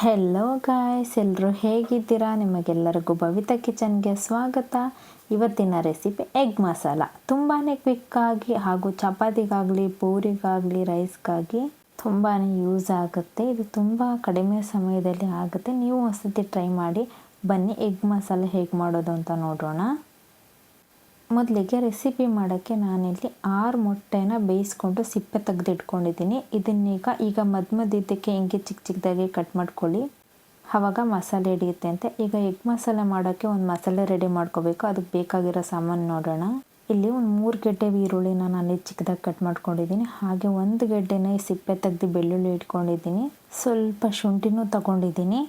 Hello guys ಎಲ್ಲರೂ ಹೇಗಿದ್ದೀರಾ? ನಿಮಗೆಲ್ಲರಿಗೂ ಭವಿತಾ ಕಿಚನ್ಗೆ ಸ್ವಾಗತ. ಇವತ್ತಿನ ರೆಸಿಪಿ ಎಗ್ ಮಸಾಲ. ತುಂಬಾ ಕ್ವಿಕ್ಕಾಗಿ ಹಾಗೂ ಚಪಾತಿಗಾಗಲಿ, ಪೂರಿಗಾಗಲಿ ರೈಸ್ಗಾಗಿ ತುಂಬಾ ಯೂಸ್ ಆಗುತ್ತೆ. ಇದು ತುಂಬ ಕಡಿಮೆ ಸಮಯದಲ್ಲಿ ಆಗುತ್ತೆ. ನೀವು ಒಂದ್ಸತಿ ಟ್ರೈ ಮಾಡಿ. ಬನ್ನಿ, ಎಗ್ ಮಸಾಲ ಹೇಗೆ ಮಾಡೋದು ಅಂತ ನೋಡೋಣ. ಮೊದಲಿಗೆ ರೆಸಿಪಿ ಮಾಡೋಕ್ಕೆ ನಾನಿಲ್ಲಿ ಆರು ಮೊಟ್ಟೆನ ಬೇಯಿಸ್ಕೊಂಡು ಸಿಪ್ಪೆ ತೆಗೆದಿಟ್ಕೊಂಡಿದ್ದೀನಿ. ಇದನ್ನೀಗ ಈಗ ಮಧ್ಯ ಹಿಂಗೆ ಚಿಕ್ಕ ಚಿಕ್ಕದಾಗಿ ಕಟ್ ಮಾಡ್ಕೊಳ್ಳಿ. ಆವಾಗ ಮಸಾಲೆ ಹಿಡಿಯುತ್ತೆ ಅಂತ. ಈಗ ಎಗ್ ಮಸಾಲೆ ಮಾಡೋಕ್ಕೆ ಒಂದು ಮಸಾಲೆ ರೆಡಿ ಮಾಡ್ಕೋಬೇಕು. ಅದಕ್ಕೆ ಬೇಕಾಗಿರೋ ಸಾಮಾನು ನೋಡೋಣ. ಇಲ್ಲಿ ಒಂದು ಮೂರು ಗೆಡ್ಡೆ ಈರುಳ್ಳಿನ ನಾನು ಚಿಕ್ಕದಾಗಿ ಕಟ್ ಮಾಡ್ಕೊಂಡಿದ್ದೀನಿ. ಹಾಗೆ ಒಂದು ಗೆಡ್ಡೆನ ಈ ಸಿಪ್ಪೆ ತೆಗೆದು ಬೆಳ್ಳುಳ್ಳಿ ಇಟ್ಕೊಂಡಿದ್ದೀನಿ. ಸ್ವಲ್ಪ ಶುಂಠಿನೂ ತಗೊಂಡಿದ್ದೀನಿ.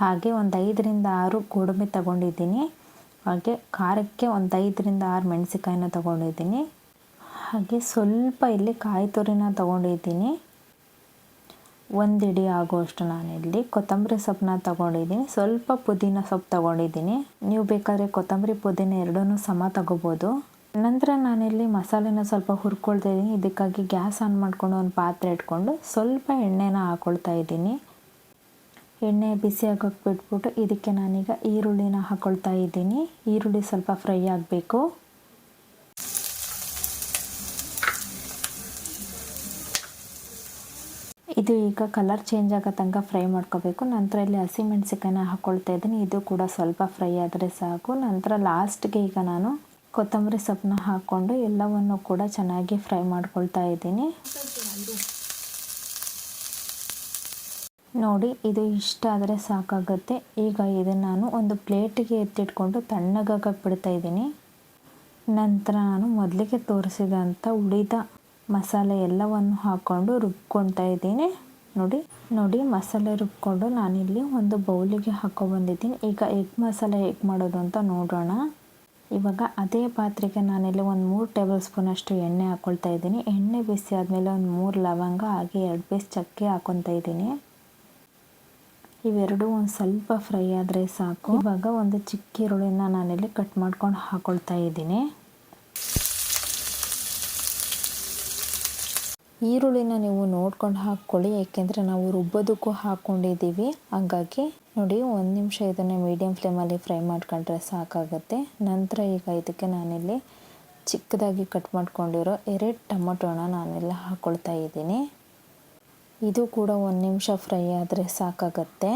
ಹಾಗೆ ಒಂದು ಐದರಿಂದ ಆರು ಗೋಡಂಬಿ ತಗೊಂಡಿದ್ದೀನಿ. ಹಾಗೆ ಖಾರಕ್ಕೆ ಒಂದು ಐದರಿಂದ ಆರು ಮೆಣಸಿಕಾಯಿನ ತೊಗೊಂಡಿದ್ದೀನಿ. ಹಾಗೆ ಸ್ವಲ್ಪ ಇಲ್ಲಿ ಕಾಯಿ ತುರಿನ ತೊಗೊಂಡಿದ್ದೀನಿ. ಒಂದು ಇಡಿ ಆಗುವಷ್ಟು ಇಲ್ಲಿ ಕೊತ್ತಂಬರಿ ಸೊಪ್ಪನ್ನ ತೊಗೊಂಡಿದ್ದೀನಿ. ಸ್ವಲ್ಪ ಪುದೀನ ಸೊಪ್ಪು ತೊಗೊಂಡಿದ್ದೀನಿ. ನೀವು ಬೇಕಾದರೆ ಕೊತ್ತಂಬರಿ ಪುದೀನ ಎರಡನ್ನೂ ಸಮ ತಗೋಬೋದು. ನಂತರ ನಾನಿಲ್ಲಿ ಮಸಾಲೆನ ಸ್ವಲ್ಪ ಹುರ್ಕೊಳ್ತಾ ಇದ್ದೀನಿ. ಇದಕ್ಕಾಗಿ ಗ್ಯಾಸ್ ಆನ್ ಮಾಡಿಕೊಂಡು ಒಂದು ಪಾತ್ರೆ ಇಟ್ಕೊಂಡು ಸ್ವಲ್ಪ ಎಣ್ಣೆನ ಹಾಕ್ಕೊಳ್ತಾ ಇದ್ದೀನಿ. ಎಣ್ಣೆ ಬಿಸಿ ಆಗೋಕ್ಕೆ ಬಿಟ್ಬಿಟ್ಟು ಇದಕ್ಕೆ ನಾನೀಗ ಈರುಳ್ಳಿನ ಹಾಕ್ಕೊಳ್ತಾ ಇದ್ದೀನಿ. ಈರುಳ್ಳಿ ಸ್ವಲ್ಪ ಫ್ರೈ ಆಗಬೇಕು. ಇದು ಈಗ ಕಲರ್ ಚೇಂಜ್ ಆಗೋ ತನಕ ಫ್ರೈ ಮಾಡ್ಕೋಬೇಕು. ನಂತರ ಇಲ್ಲಿ ಹಸಿಮೆಣ್ಸಿಕಾಯಿನ ಹಾಕ್ಕೊಳ್ತಾ ಇದ್ದೀನಿ. ಇದು ಕೂಡ ಸ್ವಲ್ಪ ಫ್ರೈ ಆದರೆ ಸಾಕು. ನಂತರ ಲಾಸ್ಟ್ಗೆ ಈಗ ನಾನು ಕೊತ್ತಂಬರಿ ಸೊಪ್ಪನ್ನ ಹಾಕ್ಕೊಂಡು ಎಲ್ಲವನ್ನು ಕೂಡ ಚೆನ್ನಾಗಿ ಫ್ರೈ ಮಾಡ್ಕೊಳ್ತಾ ಇದ್ದೀನಿ. ನೋಡಿ, ಇದು ಇಷ್ಟ ಆದರೆ ಸಾಕಾಗುತ್ತೆ. ಈಗ ಇದನ್ನು ನಾನು ಒಂದು ಪ್ಲೇಟಿಗೆ ಎತ್ತಿಟ್ಕೊಂಡು ತಣ್ಣಗಾಗಕ್ಕೆ ಬಿಡ್ತಾ ಇದ್ದೀನಿ. ನಂತರ ನಾನು ಮೊದಲಿಗೆ ತೋರಿಸಿದಂಥ ಉಳಿದ ಮಸಾಲೆ ಎಲ್ಲವನ್ನು ಹಾಕ್ಕೊಂಡು ರುಬ್ಕೊಳ್ತಾ ಇದ್ದೀನಿ. ನೋಡಿ ನೋಡಿ, ಮಸಾಲೆ ರುಬ್ಕೊಂಡು ನಾನಿಲ್ಲಿ ಒಂದು ಬೌಲಿಗೆ ಬಂದಿದ್ದೀನಿ. ಈಗ ಎಗ್ ಮಸಾಲೆ ಹೇಗೆ ಮಾಡೋದು ಅಂತ ನೋಡೋಣ. ಇವಾಗ ಅದೇ ಪಾತ್ರೆಗೆ ನಾನಿಲ್ಲಿ ಒಂದು ಮೂರು ಟೇಬಲ್ ಸ್ಪೂನಷ್ಟು ಎಣ್ಣೆ ಹಾಕ್ಕೊಳ್ತಾ ಇದ್ದೀನಿ. ಎಣ್ಣೆ ಬಿಸಿ ಆದಮೇಲೆ ಒಂದು ಮೂರು ಲವಂಗ ಹಾಗೆ ಎರಡು ಪೀಸ್ ಚಕ್ಕೆ ಹಾಕ್ಕೊತಾ ಇದ್ದೀನಿ. ಇವೆರಡು ಒಂದು ಸ್ವಲ್ಪ ಫ್ರೈ ಆದರೆ ಸಾಕು. ಇವಾಗ ಒಂದು ಚಿಕ್ಕ ಈರುಳ್ಳಿನ ನಾನಿಲ್ಲಿ ಕಟ್ ಮಾಡ್ಕೊಂಡು ಹಾಕೊಳ್ತಾ ಇದ್ದೀನಿ. ಈರುಳ್ಳಿನ ನೀವು ನೋಡ್ಕೊಂಡು ಹಾಕ್ಕೊಳ್ಳಿ, ಏಕೆಂದರೆ ನಾವು ರುಬ್ಬೋದಕ್ಕೂ ಹಾಕ್ಕೊಂಡಿದ್ದೀವಿ ಹಾಗಾಗಿ ನೋಡಿ, ಒಂದು ನಿಮಿಷ ಇದನ್ನು ಮೀಡಿಯಮ್ ಫ್ಲೇಮಲ್ಲಿ ಫ್ರೈ ಮಾಡ್ಕೊಂಡ್ರೆ ಸಾಕಾಗುತ್ತೆ. ನಂತರ ಈಗ ಇದಕ್ಕೆ ನಾನಿಲ್ಲಿ ಚಿಕ್ಕದಾಗಿ ಕಟ್ ಮಾಡ್ಕೊಂಡಿರೋ ಎರಡು ಟೊಮೊಟೊನ ನಾನೆಲ್ಲ ಹಾಕ್ಕೊಳ್ತಾ ಇದ್ದೀನಿ. ಇದು ಕೂಡ ಒಂದು ನಿಮಿಷ ಫ್ರೈ ಆದರೆ ಸಾಕಾಗತ್ತೆ.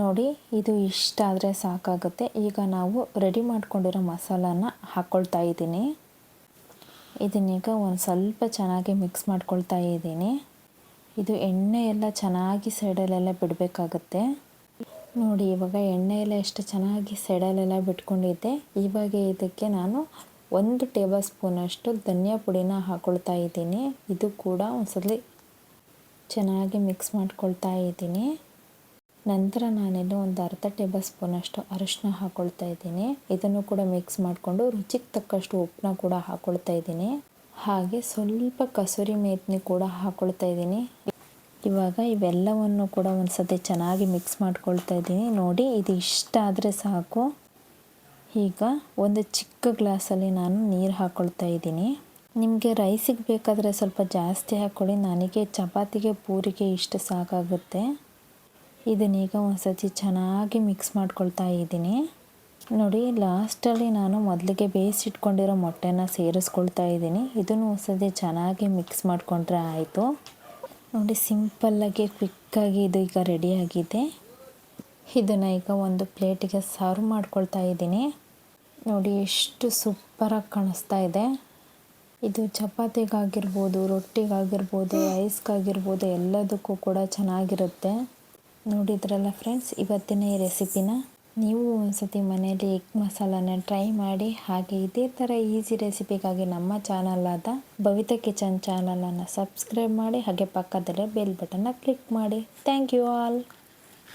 ನೋಡಿ, ಇದು ಇಷ್ಟಾದರೆ ಸಾಕಾಗುತ್ತೆ. ಈಗ ನಾವು ರೆಡಿ ಮಾಡ್ಕೊಂಡಿರೋ ಮಸಾಲಾನ ಹಾಕ್ಕೊಳ್ತಾ ಇದ್ದೀನಿ. ಇದನ್ನೀಗ ಒಂದು ಸ್ವಲ್ಪ ಚೆನ್ನಾಗಿ ಮಿಕ್ಸ್ ಮಾಡ್ಕೊಳ್ತಾ ಇದ್ದೀನಿ. ಇದು ಎಣ್ಣೆ ಎಲ್ಲ ಚೆನ್ನಾಗಿ ಸೈಡಲ್ಲೆಲ್ಲ ಬಿಡಬೇಕಾಗತ್ತೆ. ನೋಡಿ, ಇವಾಗ ಎಣ್ಣೆ ಎಲ್ಲ ಎಷ್ಟು ಚೆನ್ನಾಗಿ ಸೈಡಲ್ಲೆಲ್ಲ ಬಿಟ್ಕೊಂಡಿದ್ದೆ. ಇವಾಗ ಇದಕ್ಕೆ ನಾನು ಒಂದು ಟೇಬಲ್ ಸ್ಪೂನಷ್ಟು ಧನಿಯಾ ಪುಡಿನ ಹಾಕ್ಕೊಳ್ತಾ ಇದ್ದೀನಿ. ಇದು ಕೂಡ ಒಂದ್ಸಲಿ ಚೆನ್ನಾಗಿ ಮಿಕ್ಸ್ ಮಾಡ್ಕೊಳ್ತಾ ಇದ್ದೀನಿ. ನಂತರ ನಾನಿಲ್ಲಿ ಒಂದು ಅರ್ಧ ಟೇಬಲ್ ಸ್ಪೂನಷ್ಟು ಅರಿಶಿನ ಹಾಕ್ಕೊಳ್ತಾ ಇದ್ದೀನಿ. ಇದನ್ನು ಕೂಡ ಮಿಕ್ಸ್ ಮಾಡಿಕೊಂಡು ರುಚಿಗೆ ತಕ್ಕಷ್ಟು ಉಪ್ಪನ್ನ ಕೂಡ ಹಾಕ್ಕೊಳ್ತಾ ಇದ್ದೀನಿ. ಹಾಗೆ ಸ್ವಲ್ಪ ಕಸೂರಿ ಮೇತ್ನಿ ಕೂಡ ಹಾಕ್ಕೊಳ್ತಾ ಇದ್ದೀನಿ. ಇವಾಗ ಇವೆಲ್ಲವನ್ನು ಕೂಡ ಒಂದು ಚೆನ್ನಾಗಿ ಮಿಕ್ಸ್ ಮಾಡ್ಕೊಳ್ತಾ ಇದ್ದೀನಿ. ನೋಡಿ, ಇದು ಇಷ್ಟ ಆದರೆ ಸಾಕು. ಈಗ ಒಂದು ಚಿಕ್ಕ ಗ್ಲಾಸಲ್ಲಿ ನಾನು ನೀರು ಹಾಕ್ಕೊಳ್ತಾ ಇದ್ದೀನಿ. ನಿಮಗೆ ರೈಸಿಗೆ ಬೇಕಾದರೆ ಸ್ವಲ್ಪ ಜಾಸ್ತಿ ಹಾಕ್ಕೊಳ್ಳಿ. ನನಗೆ ಚಪಾತಿಗೆ, ಪೂರಿಗೆ ಇಷ್ಟು ಸಾಕಾಗುತ್ತೆ. ಇದನ್ನೀಗ ಒಂದ್ಸತಿ ಚೆನ್ನಾಗಿ ಮಿಕ್ಸ್ ಮಾಡ್ಕೊಳ್ತಾ ಇದ್ದೀನಿ. ನೋಡಿ, ಲಾಸ್ಟಲ್ಲಿ ನಾನು ಮೊದಲಿಗೆ ಬೇಯಿಸಿಟ್ಕೊಂಡಿರೋ ಮೊಟ್ಟೆನ ಸೇರಿಸ್ಕೊಳ್ತಾ ಇದ್ದೀನಿ. ಇದನ್ನು ಒಂದ್ಸತಿ ಚೆನ್ನಾಗಿ ಮಿಕ್ಸ್ ಮಾಡಿಕೊಂಡ್ರೆ ಆಯಿತು. ನೋಡಿ ಸಿಂಪಲ್ಲಾಗಿ ಕ್ವಿಕ್ಕಾಗಿ ಇದು ಈಗ ರೆಡಿಯಾಗಿದೆ ಇದನ್ನು ಈಗ ಒಂದು ಪ್ಲೇಟಿಗೆ ಸರ್ವ್ ಮಾಡ್ಕೊಳ್ತಾ ಇದ್ದೀನಿ. ನೋಡಿ, ಎಷ್ಟು ಸೂಪರಾಗಿ ಕಾಣಿಸ್ತಾ ಇದೆ. ಇದು ಚಪಾತಿಗಾಗಿರ್ಬೋದು, ರೊಟ್ಟಿಗಾಗಿರ್ಬೋದು, ಐಸ್ಗಾಗಿರ್ಬೋದು, ಎಲ್ಲದಕ್ಕೂ ಕೂಡ ಚೆನ್ನಾಗಿರುತ್ತೆ. ನೋಡಿದ್ರಲ್ಲ ಫ್ರೆಂಡ್ಸ್, ಇವತ್ತಿನ ಈ ರೆಸಿಪಿನ ನೀವು ಒಂದ್ಸತಿ ಮನೆಯಲ್ಲಿ ಎಗ್ ಮಸಾಲಾನ ಟ್ರೈ ಮಾಡಿ, ಹಾಗೆ ಇದೇ ಥರ ಈಸಿ ರೆಸಿಪಿಗಾಗಿ ನಮ್ಮ ಚಾನಲಾದ ಭವಿತಾ ಕಿಚನ್ ಚಾನಲನ್ನು ಸಬ್ಸ್ಕ್ರೈಬ್ ಮಾಡಿ, ಹಾಗೆ ಪಕ್ಕದಲ್ಲೇ ಬೆಲ್ ಬಟನ್ನ ಕ್ಲಿಕ್ ಮಾಡಿ. Thank you all!